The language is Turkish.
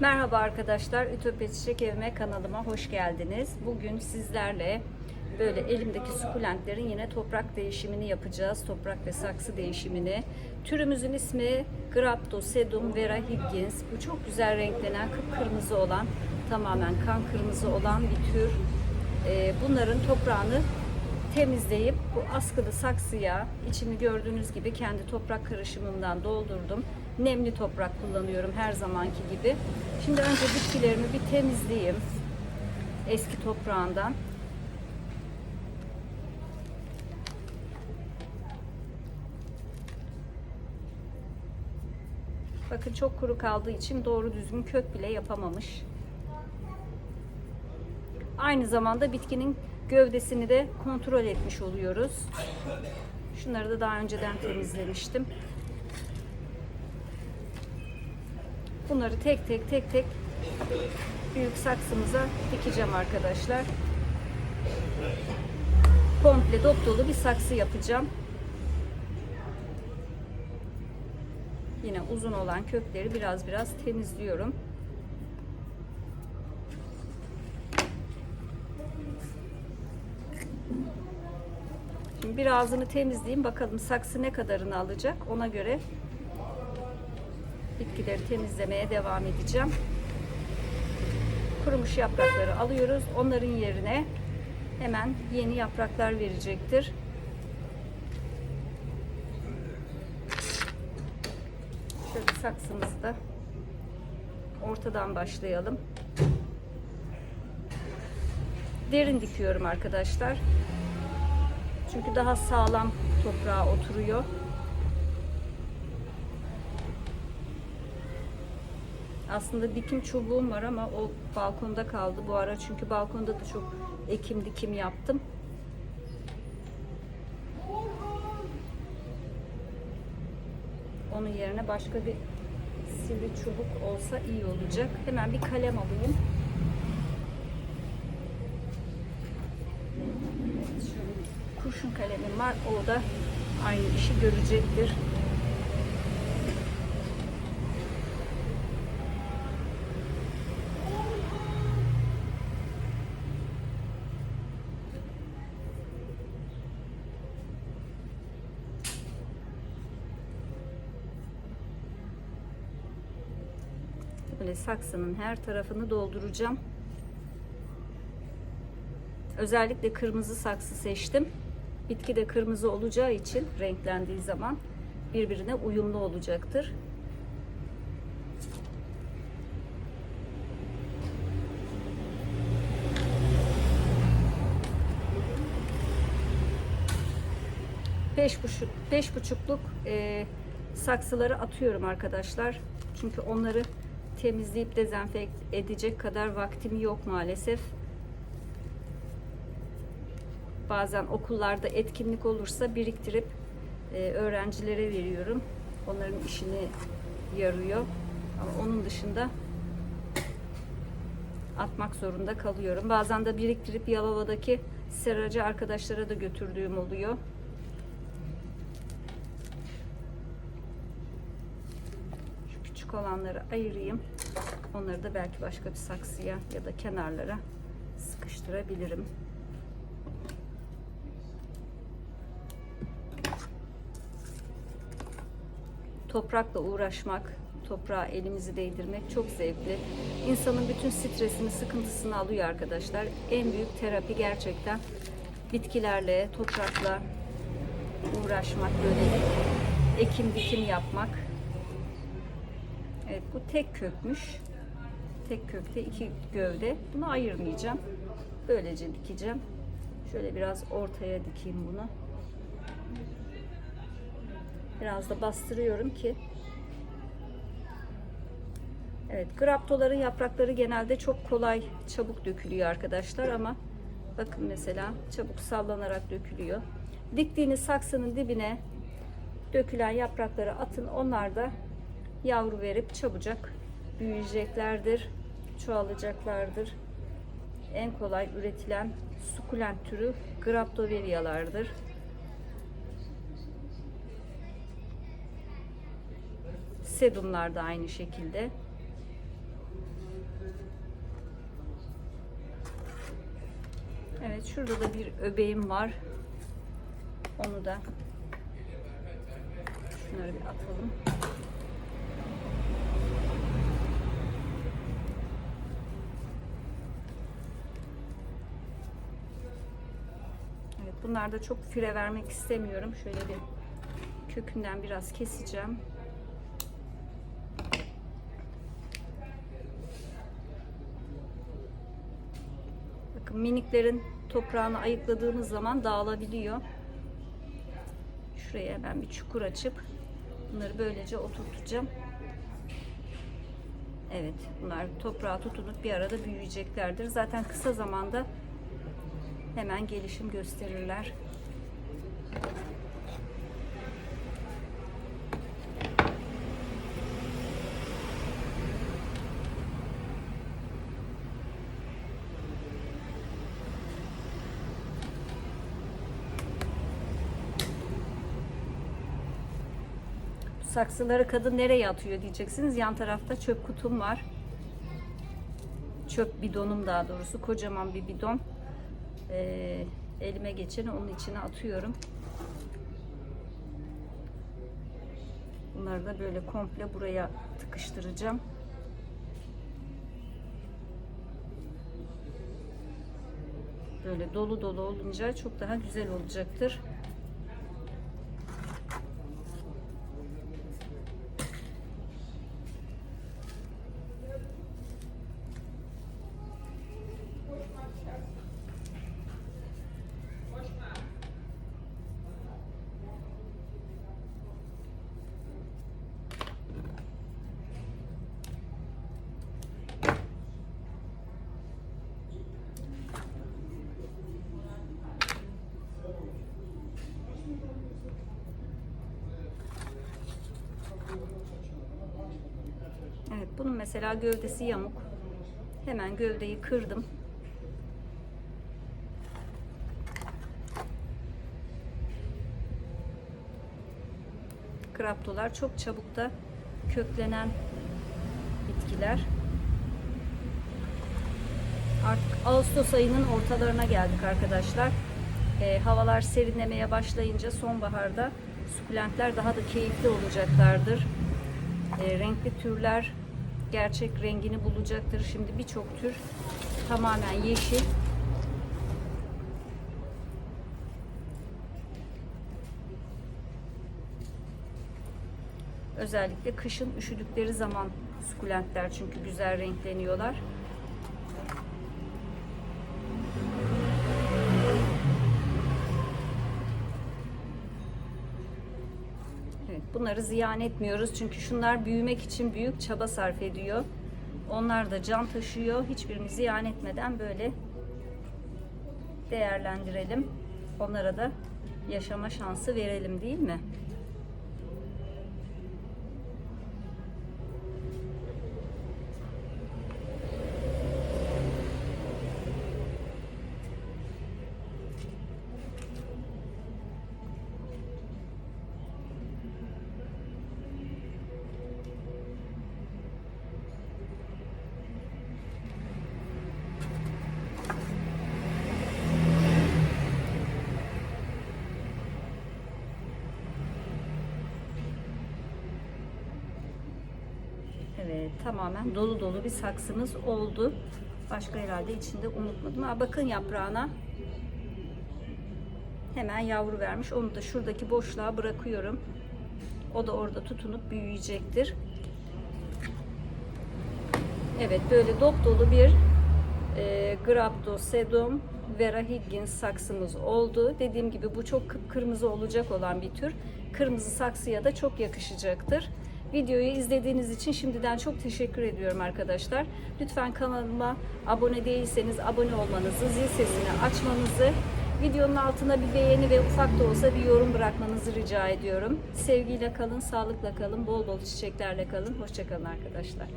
Merhaba arkadaşlar, Ütopya Çiçek Evime kanalıma hoş geldiniz. Bugün sizlerle böyle elimdeki sukulentlerin yine toprak değişimini yapacağız. Toprak ve saksı değişimini. Türümüzün ismi Graptosedum vera higgins. Bu çok güzel renklenen, kıpkırmızı olan, tamamen kan kırmızı olan bir tür. Ee, Bunların toprağını temizleyip bu askılı saksıya içini gördüğünüz gibi kendi toprak karışımımdan doldurdum. Nemli toprak kullanıyorum her zamanki gibi. Şimdi önce bitkilerimi bir temizleyeyim eski toprağından. Bakın çok kuru kaldığı için doğru düzgün kök bile yapamamış. Aynı zamanda bitkinin gövdesini de kontrol etmiş oluyoruz. Şunları da daha önceden temizlemiştim. Bunları tek tek tek tek büyük saksımıza dikeceğim arkadaşlar. Komple dop dolu bir saksı yapacağım. Yine uzun olan kökleri biraz biraz temizliyorum. Şimdi bir ağzını temizleyeyim. Bakalım saksı ne kadarını alacak. Ona göre bitkileri temizlemeye devam edeceğim. Kurumuş yaprakları alıyoruz. Onların yerine hemen yeni yapraklar verecektir. Şöyle saksımızı da ortadan başlayalım. Derin dikiyorum arkadaşlar. Çünkü daha sağlam toprağa oturuyor. Aslında dikim çubuğum var ama o balkonda kaldı bu ara. Çünkü balkonda da çok ekim dikim yaptım. Onun yerine başka bir sivri çubuk olsa iyi olacak. Hemen bir kalem alayım. Şöyle kurşun kalemim var. O da aynı işi görecektir. Böyle saksının her tarafını dolduracağım. Özellikle kırmızı saksı seçtim. Bitki de kırmızı olacağı için renklendiği zaman birbirine uyumlu olacaktır. Beş buçuk, beş buçukluk e, saksıları atıyorum arkadaşlar. Çünkü onları temizleyip dezenfekt edecek kadar vaktim yok maalesef. Bazen okullarda etkinlik olursa biriktirip e, öğrencilere veriyorum. Onların işini yarıyor. Ama onun dışında atmak zorunda kalıyorum. Bazen de biriktirip Yalova'daki seracı arkadaşlara da götürdüğüm oluyor. Şu küçük olanları ayırayım. Onları da belki başka bir saksıya ya da kenarlara sıkıştırabilirim. Toprakla uğraşmak, toprağa elimizi değdirmek çok zevkli. İnsanın bütün stresini, sıkıntısını alıyor arkadaşlar. En büyük terapi gerçekten bitkilerle, toprakla uğraşmak, böyle ekim dikim yapmak. Evet bu tek kökmüş. Tek kökte iki gövde. Bunu ayırmayacağım. Böylece dikeceğim. Şöyle biraz ortaya dikeyim bunu. Biraz da bastırıyorum ki Evet, graptoların yaprakları genelde çok kolay, çabuk dökülüyor arkadaşlar ama bakın mesela çabuk sallanarak dökülüyor. Diktiğiniz saksının dibine dökülen yaprakları atın. Onlar da yavru verip çabucak büyüyeceklerdir, çoğalacaklardır. En kolay üretilen sukulent türü Graptoverialardır. Sedumlar da aynı şekilde. Evet şurada da bir öbeğim var. Onu da şunları bir atalım. Evet bunlar da çok fire vermek istemiyorum. Şöyle bir kökünden biraz keseceğim. Bakın miniklerin toprağını ayıkladığımız zaman dağılabiliyor. Şuraya ben bir çukur açıp bunları böylece oturtacağım. Evet, bunlar toprağa tutunup bir arada büyüyeceklerdir. Zaten kısa zamanda hemen gelişim gösterirler. Saksıları kadın nereye atıyor diyeceksiniz. Yan tarafta çöp kutum var. Çöp bidonum daha doğrusu. Kocaman bir bidon. Ee, elime geçeni onun içine atıyorum. Bunları da böyle komple buraya tıkıştıracağım. Böyle dolu dolu olunca çok daha güzel olacaktır. Evet bunun mesela gövdesi yamuk. Hemen gövdeyi kırdım. Kraptolar çok çabuk da köklenen bitkiler. Artık Ağustos ayının ortalarına geldik arkadaşlar. Ee, havalar serinlemeye başlayınca sonbaharda sukulentler daha da keyifli olacaklardır. Ee, renkli türler gerçek rengini bulacaktır. Şimdi birçok tür tamamen yeşil. Özellikle kışın üşüdükleri zaman sukulentler çünkü güzel renkleniyorlar. Bunları ziyan etmiyoruz çünkü şunlar büyümek için büyük çaba sarf ediyor. Onlar da can taşıyor. Hiçbirini ziyan etmeden böyle değerlendirelim. Onlara da yaşama şansı verelim değil mi? Evet tamamen dolu dolu bir saksımız oldu. Başka herhalde içinde unutmadım. Ha, bakın yaprağına hemen yavru vermiş. Onu da şuradaki boşluğa bırakıyorum. O da orada tutunup büyüyecektir. Evet böyle dop dolu bir e, Graptosedum Vera Higgins saksımız oldu. Dediğim gibi bu çok kıpkırmızı olacak olan bir tür. Kırmızı saksıya da çok yakışacaktır. Videoyu izlediğiniz için şimdiden çok teşekkür ediyorum arkadaşlar. Lütfen kanalıma abone değilseniz abone olmanızı, zil sesini açmanızı, videonun altına bir beğeni ve ufak da olsa bir yorum bırakmanızı rica ediyorum. Sevgiyle kalın, sağlıkla kalın, bol bol çiçeklerle kalın. Hoşçakalın arkadaşlar.